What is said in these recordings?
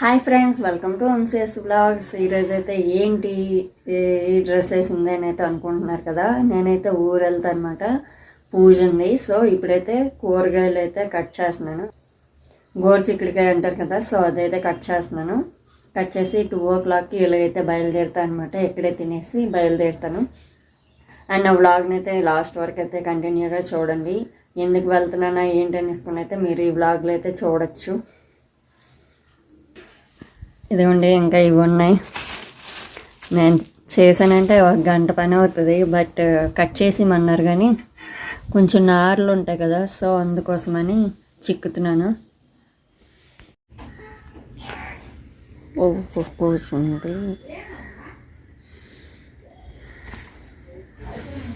Hi friends welcome to MCS blogs. ఈరోజు అయితే ఏంటి? ఈ డ్రెస్ వేసింది అని అయితే అనుకుంటున్నారు కదా. నేనైతే ఊరు వెళ్తాను అనమాట పూజ ఉంది సో ఇప్పుడైతే కూరగాయలు అయితే కట్ చేస్తున్నాను. గోరుచిక్కుడికాయ అంటారు కదా సో అదైతే కట్ చేస్తున్నాను. కట్ చేసి టూ ఓ క్లాక్కి ఇలాగైతే బయలుదేరుతాను అనమాట ఇక్కడే తినేసి బయలుదేరుతాను. అండ్ నా వ్లాగ్ని అయితే లాస్ట్ వరకు అయితే కంటిన్యూగా చూడండి. ఎందుకు వెళ్తున్నానా ఏంటి అనేసుకుని అయితే మీరు ఈ వ్లాగ్లో అయితే చూడొచ్చు. ఇదిగోండి ఇంకా ఇవి ఉన్నాయి. నేను చేశానంటే ఒక గంట పని అవుతుంది బట్ కట్ చేసి మన్నారు కానీ కొంచెం నార్లు ఉంటాయి కదా సో అందుకోసమని చిక్కుతున్నాను. ఓ కూసింది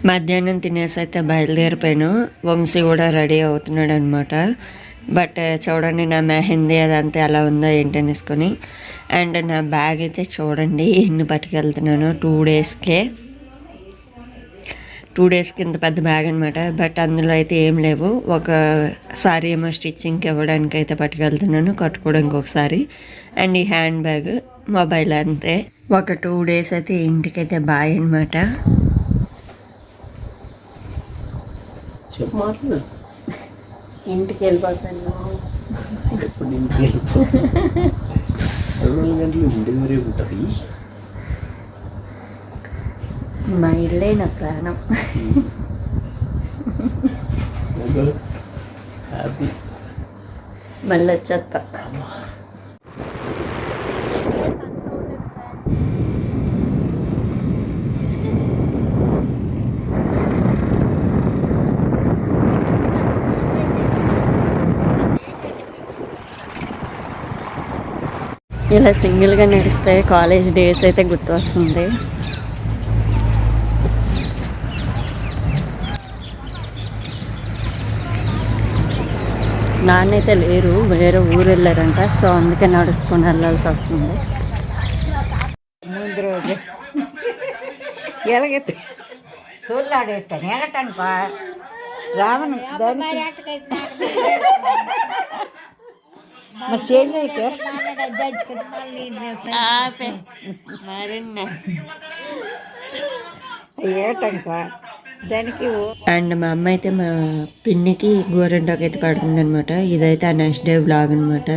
మధ్యాహ్నం తినేసి అయితే బయలుదేరిపోయాను. వంశీ కూడా రెడీ అవుతున్నాడు అనమాట బట్ చూడండి నా మెహందీ అదంతా ఎలా ఉందో ఏంటనేసుకొని అండ్ నా బ్యాగ్ అయితే చూడండి ఎన్ని పట్టుకెళ్తున్నాను టూ డేస్కే. టూ డేస్కి ఇంత పెద్ద బ్యాగ్ అనమాట బట్ అందులో అయితే ఏం లేవు. ఒక సారీ ఏమో స్టిచ్చింగ్కి ఇవ్వడానికి అయితే పట్టుకెళ్తున్నాను కట్టుకోవడానికి ఒకసారి అండ్ ఈ హ్యాండ్ బ్యాగ్ మొబైల్ అంతే. ఒక టూ డేస్ అయితే ఇంటికైతే బాయ్ అనమాట చెప్పు మాట్లాడు. ఇంటికి వెళ్ళిపోతాను. ఎప్పుడు ఇంటికి వెళ్ళిపో? ఇరవై నాలుగు గంటలు ఇంటి దగ్గరే ఉంటుంది. మా ఇల్లే నా ప్రాణం హ్యాపీ. మళ్ళీ వచ్చేస్తా. ఇలా సింగిల్గా నడిస్తే కాలేజ్ డేస్ అయితే గుర్తు వస్తుంది నాన్నైతే లేరు వేరే ఊరు వెళ్ళారంట సో అందుకే నడుచుకొని వెళ్ళాల్సి వస్తుంది. ముందు రోజు ఎలాగైతే రావను దానికి అండ్ మా అమ్మ అయితే మా పిన్నికి గోరెంటాకు అయితే పడుతుంది అనమాట ఇదైతే ఆ నెక్స్ట్ డే బ్లాగ్ అనమాట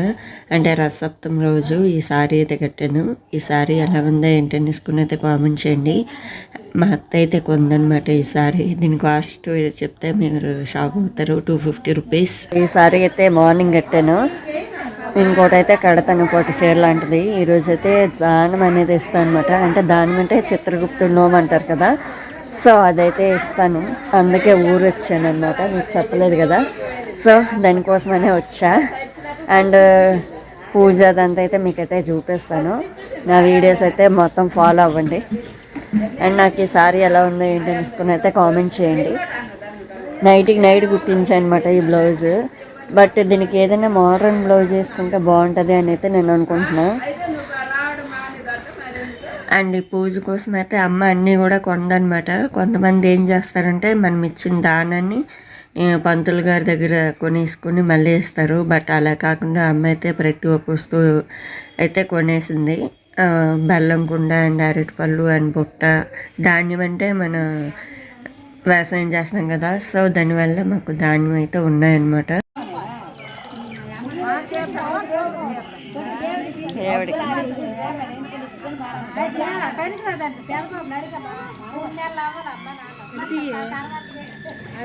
అంటే రసప్తం రోజు ఈ సారీ అయితే కట్టాను. ఈ సారీ ఎలా ఉందో ఏంటనేసుకుని అయితే కామెంట్ చేయండి. మా అత్త అయితే కొందనమాట ఈ సారీ. దీని కాస్ట్ చెప్తే మీరు షాక్ అవుతారు. Two fifty rupees. ఈ సారీ అయితే మార్నింగ్ కట్టాను. ఇంకోటి అయితే కడతాను పొట్టి చీర లాంటిది. ఈరోజు అయితే దానం అనేది ఇస్తాను అనమాట అంటే దానం అంటే చిత్రగుప్తుడు నోము అంటారు కదా. సో అదైతే ఇస్తాను. అందుకే ఊరు వచ్చాను అనమాట మీకు చెప్పలేదు కదా. సో దానికోసమనే వచ్చా. అండ్ పూజ అదంతా అయితే మీకైతే చూపిస్తాను. నా వీడియోస్ అయితే మొత్తం ఫాలో అవ్వండి. అండ్ నాకు ఈ సారీ ఎలా ఉందో ఏంటి తీసుకుని అయితే కామెంట్ చేయండి. నైట్కి నైట్ కుట్టించాను అనమాట ఈ బ్లౌజ్. బట్ దీనికి ఏదైనా మోడర్న్ బ్లౌజ్ వేసుకుంటే బాగుంటుంది అని అయితే నేను అనుకుంటున్నా. అండ్ ఈ పూజ కోసం అయితే అమ్మ అన్నీ కూడా కొందనమాట కొంతమంది ఏం చేస్తారంటే మనం ఇచ్చిన దానాన్ని పంతులు గారి దగ్గర కొనేసుకుని మళ్ళీ ఇస్తారు. బట్ అలా కాకుండా అమ్మ అయితే ప్రతి ఒక్క వస్తువు అయితే కొనేసింది. బెల్లం కుండ అండ్ అరటిపళ్ళు అండ్ బుట్ట ధాన్యం అంటే మన వ్యవసాయం చేస్తాం కదా. సో దానివల్ల మాకు ధాన్యం అయితే ఉన్నాయన్నమాట.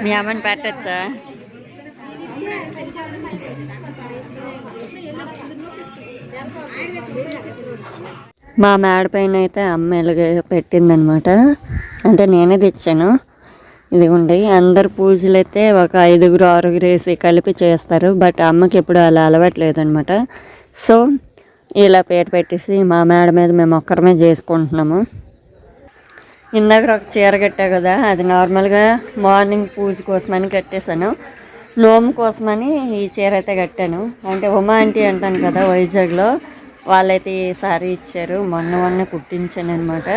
మీ అమ్మని పెట్టచ్చా? మా మేడ పైన అయితే అమ్మ ఇలాగే పెట్టిందనమాట అంటే నేనే తెచ్చాను. ఇదిగోండి అందరు పూజలు అయితే ఒక ఐదుగురు ఆరుగురు వేసి కలిపి చేస్తారు. బట్ అమ్మకి ఎప్పుడు అలా అలవాట్లేదనమాట సో ఇలా పేట పెట్టేసి మా మేడ మీద మేము ఒక్కరమే చేసుకుంటున్నాము. ఇందాక ఒక చీర కట్టా కదా అది నార్మల్గా మార్నింగ్ పూజ కోసమని కట్టేశాను. నోము కోసమని ఈ చీర అయితే కట్టాను. అంటే ఉమా ఆంటీ అంటాను కదా వైజాగ్లో వాళ్ళైతే ఈ సారీ ఇచ్చారు. మొన్న మొన్న కుట్టించాను అనమాట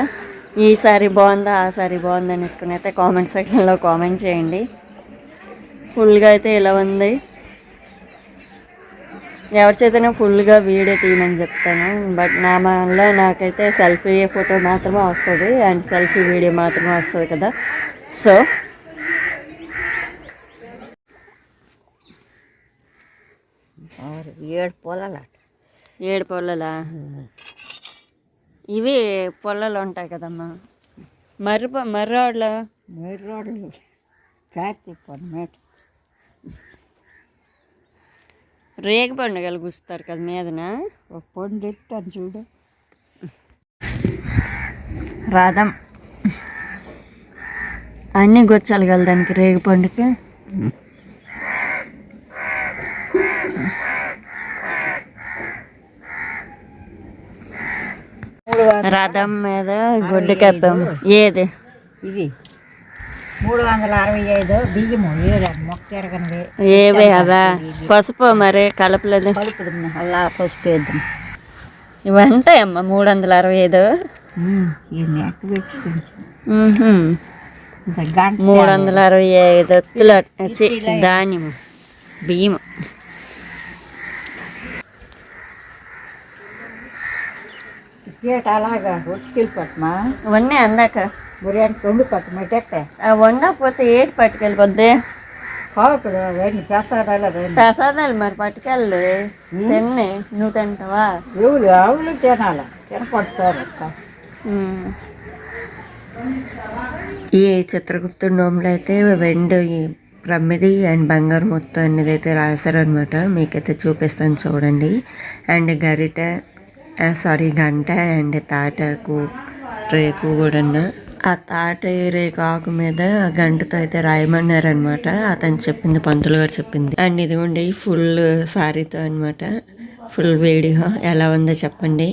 ఈ సారీ బాగుందా ఆ సారీ బాగుందా అనేసుకుని అయితే కామెంట్ సెక్షన్లో కామెంట్ చేయండి. ఫుల్గా అయితే ఇలా ఉంది. ఎవరి చేతనే ఫుల్గా వీడియో తీయమని చెప్తాను. బట్ నా వల్ల నాకైతే సెల్ఫీ ఫోటో మాత్రమే వస్తుంది అండ్ సెల్ఫీ వీడియో మాత్రమే వస్తుంది కదా. సో ఏడు పొలాలు ఏడు పొల్లలా ఇవి పొల్లలు ఉంటాయి కదమ్మా. మర్రి పొ- మర్రి రోడ్లు? మీరు రోడ్లు కార్తీక పొన్నమేట రేగి పండుగలు గుస్తారు కదా మీదన? ఒక పండు ఎట్టాను చూడు. రాధం. అన్నీ గుచ్చాలి కదా దానికి రేగి పండుగ మూడు వందల రథం మీద గుడ్డు కప్పాం. ఏది? ఇది. మూడు వందల అరవై ఐదు బియ్యము మొక్క ఏవే అవా పసుపు మరి కలపలేదు? అలా పసుపు వేద్దాం. ఇవంతా అమ్మ మూడు వందల అరవై ఐదు. మూడు వందల అరవై ఐదు ఒత్తుల ధాన్యం బియ్యం అలాగా ఇవన్నీ అందాక బిర్యానీ తొండి పట్టమా చెట్టే ఆ వండకపోతే ఏటి పట్టుకెళ్ళిపోద్ది? కావకుడు అవన్నీ ప్రసాదాలు ప్రసాదాలు మరి పట్టుకెళ్ళి. తిన్నే. నువ్వు తింటావా? ఎవరు ఆవులు తినాలి? తినపడతారు. ఈ చిత్రగుప్త నోములు అయితే వెండి ప్రమిది అండ్ బంగారు మొత్తం అనేది అయితే రాశారనమాట మీకైతే చూపిస్తాను చూడండి. అండ్ గరిట సారీ గంట అండ్ తాటకు రేకు కూడా ఆ తాట రేకు ఆకు మీద గంటతో అయితే రాయమన్నారనమాట అతను చెప్పింది పంతులు గారు చెప్పింది. అండ్ ఇదిగోండి ఫుల్ సారీతో అనమాట ఫుల్ వీడియో ఎలా ఉందో చెప్పండి.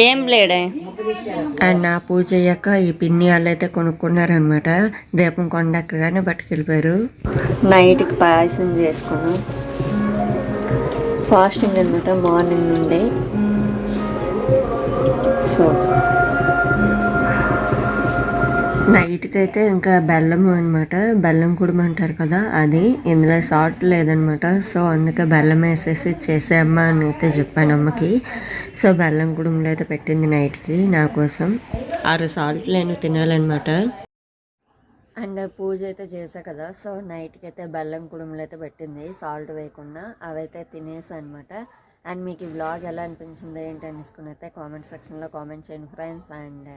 ఏం లేడే. అండ్ నా పూజ అయ్యాక ఈ పిన్ని వాళ్ళు అయితే కొనుక్కున్నారనమాట దీపం కొండక్కగానే పట్టుకెళ్ళిపోయారు. నైట్కి పాయసం చేసుకున్నాం. ఫాస్టింగ్ అనమాట మార్నింగ్ నుండి. సో నైట్కి అయితే ఇంకా బెల్లం అనమాట బెల్లం కుడుము అంటారు కదా అది ఇందులో సాల్ట్ లేదనమాట సో అందుకే బెల్లం వేసేసి చేసేయమ్మా అని అయితే చెప్పాను అమ్మకి. సో బెల్లం కుడుములు అయితే పెట్టింది నైట్కి నా కోసం. ఆరు సాల్ట్ నేను తినాలన్నమాట. అండ్ పూజ అయితే చేసా కదా సో నైట్కి అయితే బెల్లం కుడుములు అయితే పెట్టింది సాల్ట్ వేయకుండా. అవైతే తినేసా అనమాట అండ్ మీకు ఈ బ్లాగ్ ఎలా అనిపించింది ఏంటి అనేసుకుని అయితే కామెంట్ సెక్షన్లో కామెంట్ చేయండి ఫ్రెండ్స్. అండ్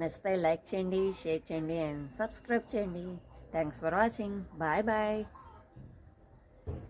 నచ్చితే లైక్ చేయండి షేర్ చేయండి అండ్ సబ్స్క్రైబ్ చేయండి. Thanks for watching bye bye